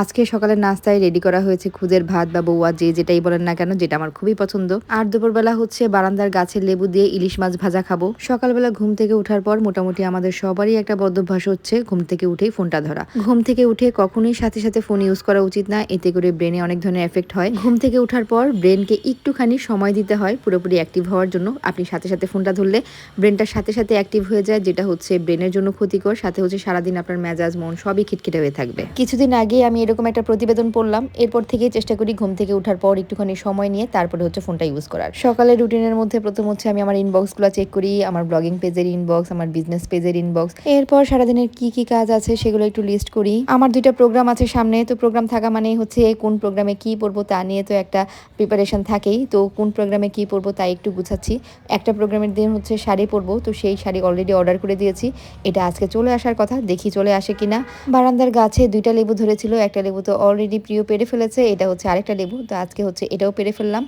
আজকে সকালের নাস্তায় রেডি করা হয়েছে খুদের ভাত বা বৌয়া, যে যেটাই বলেন না কেন, যেটা আমার খুবই পছন্দ। আর দুপুরবেলা হচ্ছে বারান্দার গাছের লেবু দিয়ে ইলিশ মাছ ভাজা খাব। সকালবেলা ঘুম থেকে ওঠার পর মোটামুটি আমাদের সবারই একটা বদ্ধভ্যাস হচ্ছে ঘুম থেকে উঠেই ফোনটা ধরা। ঘুম থেকে উঠে কখনোই সাথে সাথে ফোন ইউজ করা উচিত না, এতে করে ব্রেনে অনেক ধরনের এফেক্ট হয়। ঘুম থেকে ওঠার পর ব্রেনকে একটুখানি সময় দিতে হয় পুরোপুরি অ্যাক্টিভ হওয়ার জন্য। আপনি সাথে সাথে ফোনটা ধরলে ব্রেনটার সাথে সাথে অ্যাক্টিভ হয়ে যায়, যেটা হচ্ছে ব্রেনের জন্য ক্ষতিকর, সাথে হচ্ছে সারাদিন আপনার মেজাজ, মন সবই খিটখিটে হয়ে থাকবে। কিছুদিন আগে আমি এরকম একটা প্রতিবেদন পড়লাম। এরপর থেকেই চেষ্টা করি ঘুম থেকে ওঠার পর একটুখানি সময় নিয়ে তারপরে হচ্ছে ফোনটা ইউজ করার। সকালের রুটিনের মধ্যে প্রথম হচ্ছে আমি আমার ইনবক্সগুলো চেক করি, আমার ব্লগিং পেজের ইনবক্স আমার বিজনেস পেজের ইনবক্স এরপর সারাদিনের কি কি কাজ আছে সেগুলো একটু লিস্ট করি। আমার দুইটা প্রোগ্রাম আছে সামনে, তো প্রোগ্রাম থাকা মানে হচ্ছে কোন প্রোগ্রামে কি পড়ব তা নিয়ে তো একটা প্রিপারেশন থাকেই। তো কোন প্রোগ্রামে কি পড়ব তাই একটু গুছাচ্ছি। একটা প্রোগ্রামের দিন হচ্ছে শাড়ি পরবো, তো সেই শাড়ি অলরেডি অর্ডার করে দিয়েছি। এটা আজকে চলে আসার কথা, দেখি চলে আসে কিনা। বারান্দার গাছে দুইটা লেবু ধরেছিল একটা লেবু তো অলরেডি প্রিয় পেরে ফেলেছে, এটা হচ্ছে আরেকটা লেবু। তো আজকে হচ্ছে এটাও পেরে ফেললাম।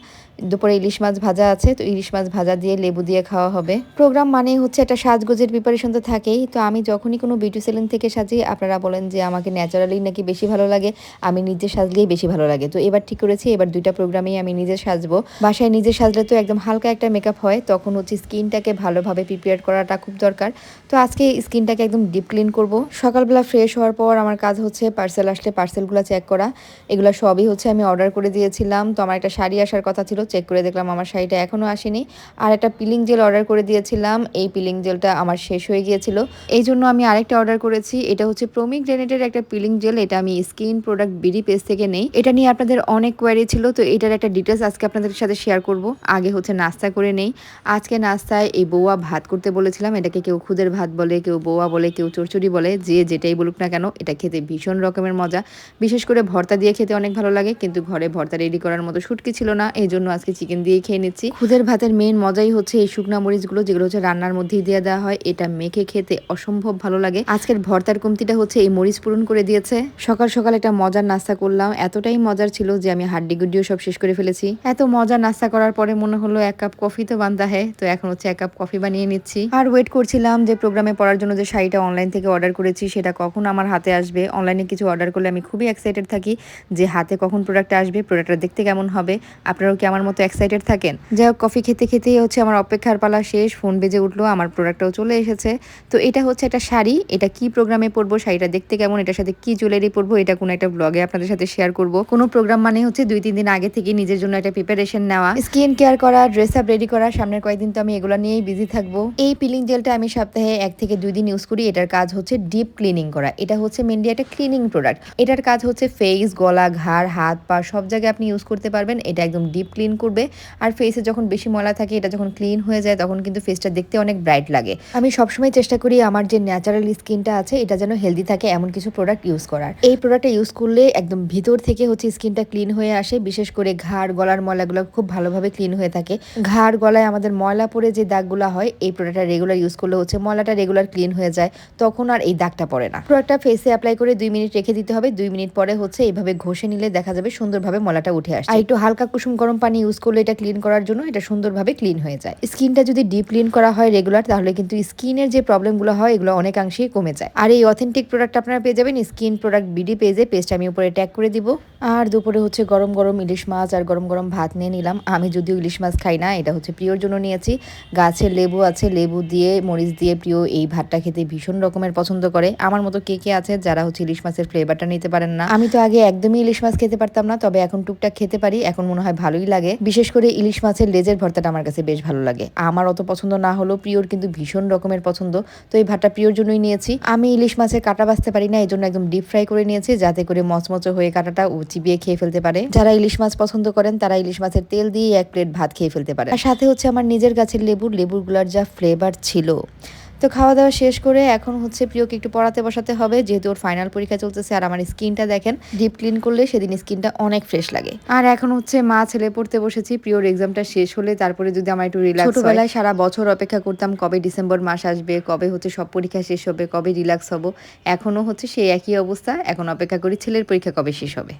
দুপুরে ইলিশ মাছ ভাজা আছে, তো ইলিশ মাছ ভাজা দিয়ে লেবু দিয়ে খাওয়া হবে। প্রোগ্রাম মানে হচ্ছে একটা সাজগোজের প্রিপারেশন তো থাকেই। তো আমি যখনই কোনো বিউটি সেলুন থেকে সাজি, আপনারা বলেন যে আমাকে ন্যাচারালি নাকি বেশি ভালো লাগে, আমি নিজে সাজলেই বেশি ভালো লাগে। তো এবার ঠিক করেছি, এবার দুইটা প্রোগ্রামেই আমি নিজে সাজবো। বাসায় নিজে সাজলে তো একদম হালকা একটা মেকআপ হয়, তখন হচ্ছে স্কিনটাকে ভালোভাবে প্রিপেয়ার করাটা খুব দরকার। তো আজকে স্কিনটাকে একদম ডিপ ক্লিন করব। সকালবেলা ফ্রেশ হওয়ার পর আমার কাজ হচ্ছে পার্সেল আসলে পার্সেলগুলো চেক করা, এগুলো সবই হচ্ছে আমি অর্ডার করে দিয়েছিলাম। তো আমার একটা শাড়ি আসার কথা ছিল চেক করে দেখলাম আমার শাড়িটা এখনও আসেনি। আর একটা পিলিং জেল অর্ডার করে দিয়েছিলাম, এই পিলিং জেলটা আমার শেষ হয়ে গিয়েছিল। এই জন্য আমি আরেকটা অর্ডার করেছি, এটা হচ্ছে প্রমিক গ্রেনেটের একটা পিলিং জেল এটা আমি স্কিন প্রোডাক্ট বিডি পেজ থেকে নেই। এটা নিয়ে আপনাদের অনেক কোয়ারি ছিল, তো এটার একটা ডিটেলস আজকে আপনাদের সাথে শেয়ার করব। আগে হচ্ছে নাস্তা করে নেই। আজকে নাস্তায় এই বৌয়া ভাত করতে বলেছিলাম, এটাকে কেউ খুদের ভাত বলে, কেউ বৌয়া বলে, কেউ চড়চড়ি বলে, যে যেটাই বলুক না কেন, এটা খেতে ভীষণ রকমের মজা। বিশেষ করে ভর্তা দিয়ে খেতে অনেক ভালো লাগে, কিন্তু ঘরে ভর্তা রেডি করার মতো শুটকি ছিল না এই জন্য আজকে চিকেন দিয়ে খেয়ে নিচ্ছি। খুদের ভাতের মেন মজাই হচ্ছে এই শুকনা মরিচগুলো, যেগুলো হচ্ছে রান্নার মধ্যেই দিয়ে দেওয়া হয়, এটা মেখে খেতে অসম্ভব ভালো লাগে। আজকের ভর্তার কমতিটা হচ্ছে এই মরিচ পূরণ করে দিয়েছে। সকাল সকাল একটা মজার নাস্তা করলাম, এতটাই মজার ছিল যে আমি হাড্ডি গুড্ডিও সব শেষ করে ফেলেছি। এত মজার নাস্তা করার পরে মনে হলো এক কাপ কফি তো বান্ধা হ্যাঁ তো এখন হচ্ছে এক কাপ কফি বানিয়ে নিচ্ছি। আর ওয়েট করছিলাম যে প্রোগ্রামে পড়ার জন্য যে শাড়িটা অনলাইন থেকে অর্ডার করেছি, সেটা কখন আমার হাতে আসবে? অনলাইনে কিছু অর্ডার করলে আমি খুবই এক্সাইটেড থাকি যে হাতে কখন প্রোডাক্টটা আসবে প্রোডাক্টটা দেখতে কেমন হবে, আপনারাও কি আমার মতো এক্সাইটেড থাকেন? যাই হোক কফি খেতে খেতেই হচ্ছে আমার অপেক্ষার পালা শেষ ফোন বেজে উঠল, আমার প্রোডাক্টটাও চলে এসেছে। তো এটা হচ্ছে একটা শাড়ি, এটা কি প্রোগ্রামে পরবো, শাড়িটা দেখতে কেমন, এটার সাথে কি জুয়েলারি পরবো, এটা কোনো একটা ব্লগে আপনাদের সাথে শেয়ার করব। কোনো প্রোগ্রাম মানে হচ্ছে দুই, তিন দিন আগে থেকে নিজের জন্য একটা প্রিপারেশন নেওয়া। স্কিন কেয়ার করা ড্রেস আপ রেডি করা, সামনের কয়েকদিন তো আমি এগুলো নিয়েই বিজি থাকব। এই পিলিং জেলটা আমি সপ্তাহে এক থেকে দুই দিন ইউজ করি, এটার কাজ হচ্ছে ডিপ ক্লিনিং করা। এটা হচ্ছে মেনলি একটা ক্লিনিং প্রোডাক্ট এটার কাজ হচ্ছে ফেস গলা, ঘাড়, হাত, পা সব জায়গায় আপনি ইউজ করতে পারবেন। এটা একদম ডিপ ক্লিন করবে। আর ফেসে যখন বেশি ময়লা থাকে, এটা যখন ক্লিন হয়ে যায়, তখন কিন্তু ফেসটা দেখতে অনেক ব্রাইট লাগে। আমি সবসময় চেষ্টা করি আমার যে ন্যাচারাল স্কিনটা আছে, এটা যেন হেলদি থাকে, এমন কিছু প্রোডাক্ট ইউজ করার। এই প্রোডাক্টটা ইউজ করলে একদম ভিতর থেকে হচ্ছে স্কিনটা ক্লিন হয়ে আসে। বিশেষ করে ঘাড়, গলার ময়লাগুলো খুব ভালোভাবে ক্লিন হয়ে থাকে। ঘাড়, গলায় আমাদের ময়লা পরে যে দাগগুলো হয়, এই প্রোডাক্টটা রেগুলার ইউজ করলে হচ্ছে ময়লাটা রেগুলার ক্লিন হয়ে যায়। তখন আর এই দাগটা পড়ে না। প্রোডাক্টটা ফেসে অ্যাপ্লাই করে দুই মিনিট রেখে দিতে হবে। দুই মিনিট পরে হচ্ছে এইভাবে ঘষে নিলে দেখা যাবে সুন্দরভাবে মলাটা উঠে আসে। আর একটু হালকা কুসুম গরম পানি ইউজ করলে এটা ক্লিন করার জন্য এটা সুন্দরভাবে ক্লিন হয়ে যায়। স্কিনটা যদি ডিপ ক্লিন করা হয় রেগুলার তাহলে কিন্তু স্কিনের যে প্রবলেমগুলো হয় এগুলো অনেকাংশেই কমে যায়। আর এই অথেন্টিক প্রোডাক্ট আপনারা পেয়ে যাবেন স্কিন প্রোডাক্ট বিডি পেজে পেজটা আমি উপরে ট্যাগ করে দিব। আর দুপুরে হচ্ছে গরম গরম ইলিশ মাছ আর গরম গরম ভাত নিয়ে নিলাম। আমি যদিও ইলিশ মাছ খাই না, এটা হচ্ছে প্রিয়র জন্য নিয়েছি। গাছের লেবু আছে, লেবু দিয়ে, মরিচ দিয়ে প্রিয় এই ভাতটা খেতে ভীষণ রকমের পছন্দ করে। আমার মতো কে কে আছে যারা হচ্ছে ইলিশ মাছের ফ্লেভারটা নিতে পারেন না? আমি তো আগে একদমই ইলিশ মাছ খেতে পারতাম না, তবে এখন টুকটাক খেতে পারি, এখন মনে হয় ভালোই লাগে। বিশেষ করে ইলিশ মাছের লেজের ভর্তাটা আমার কাছে বেশ ভালো লাগে। আমার অত পছন্দ না হলেও প্রিয়র কিন্তু ভীষণ রকমের পছন্দ, তো এই ভাতটা প্রিয়র জন্যই নিয়েছি। আমি ইলিশ মাছের কাটা বাঁচতে পারি না এই জন্য একদম ডিপ ফ্রাই করে নিয়েছি, যাতে করে মচমচো হয়ে কাটাটা চিবিয়ে খেয়ে ফেলতে পারে। যারা ইলিশ মাছ পছন্দ করেন, তারা ইলিশ মাছের তেল দিয়ে এক প্লেট ভাত খেয়ে ফেলতে পারে। আর সাথে হচ্ছে আমার নিজের গাছের লেবুর লেবুরগুলার যা ফ্লেভার ছিল। তো খাওয়া দাওয়া শেষ করে এখন হচ্ছে প্রিয়কে একটু পড়াতে বসাতে হবে, যেহেতু ওর ফাইনাল পরীক্ষা চলতেছে আর আমার স্কিনটা দেখেন ডিপ ক্লিন করলে সেদিন স্কিনটা অনেক ফ্রেশ লাগে। আর এখন হচ্ছে মা ছেলে পড়তে বসেছি, প্রিয়র এক্সামটা শেষ হলে তারপরে যদি আমার একটু রিল্যাক্স ছোটবেলায় সারা বছর অপেক্ষা করতাম কবে ডিসেম্বর মাস আসবে, কবে হচ্ছে সব পরীক্ষা শেষ হবে, কবে রিল্যাক্স হব। এখনও হচ্ছে সেই একই অবস্থা, এখন অপেক্ষা করি ছেলের পরীক্ষা কবে শেষ হবে।